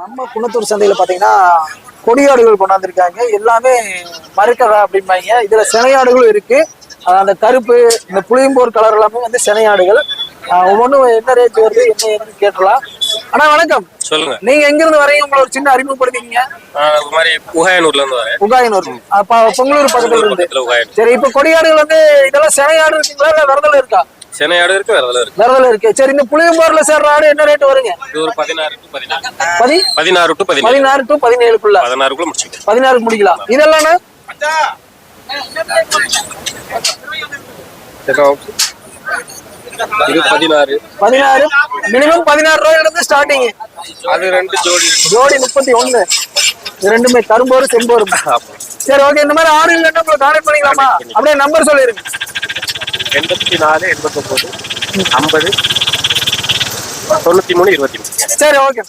நம்ம குணத்தூர் சந்தையில பாத்தீங்கன்னா கொடியாடுகள் கொண்டாந்துருக்காங்க. எல்லாமே மறுக்கடா அப்படிம்பாங்க. இதுல சினையாடுகளும் இருக்கு. அந்த கருப்பு இந்த புளியம்போர் கலர் எல்லாமே வந்து சினையாடுகள். ஒவ்வொன்றும் என்ன ரேட் வருது என்ன ஏதுன்னு கேட்டலாம் அண்ணா வணக்கம். சொல்லுங்க. நீங்க எங்க இருந்து வரீங்க? உங்களை ஒரு சின்ன அறிமுகப்படுத்திக்கீங்க. இது மாதிரி உகாயனூர்ல இருந்து வரேன். உகாயனூர். அப்ப பொங்கலூர் பக்கத்துல இருந்து. சரி இப்ப கொடியாடுகள் வந்து இதெல்லாம் சினையாடு இருக்குங்களா? இல்ல விரதல இருக்கா? சென்னையாடு இருக்கு வேறதுல இருக்கு. விரதல இருக்கு. சரி இந்த புளியம்போர்ல சேர்ற ஆடு என்ன ரேட் வருங்க? இது ஒரு பதினாறு டு பதினாறு. பதி? பதினாறு டு பதினேழு. பதினாறு டு பதினேழுக்குள்ள. பதினாறுக்குள்ள முடிச்சுக்கலாம். பதினாறுக்கு முடிக்கலாம். இதெல்லாம் இது பதினாறு. பதினாறு. மினிமம் பதினாறு ரூபாயில இருந்து ஸ்டார்டிங் அது ரெண்டு ஜோடி. முப்பத்தி ஒண்ணு. ரெண்டுமே கரும்போரு செம்போரு சரி ஓகே இந்த மாதிரி ஆறு இல்லைன்னா உங்களை கான்டாக்ட் பண்ணிக்கலாமா? அப்படியே நம்பர் சொல்லிருங்க. எண்பத்தி நாலு எண்பத்தொன்பது ஐம்பது தொண்ணூத்தி மூணு இருபத்தி மூணு. சரி ஓகே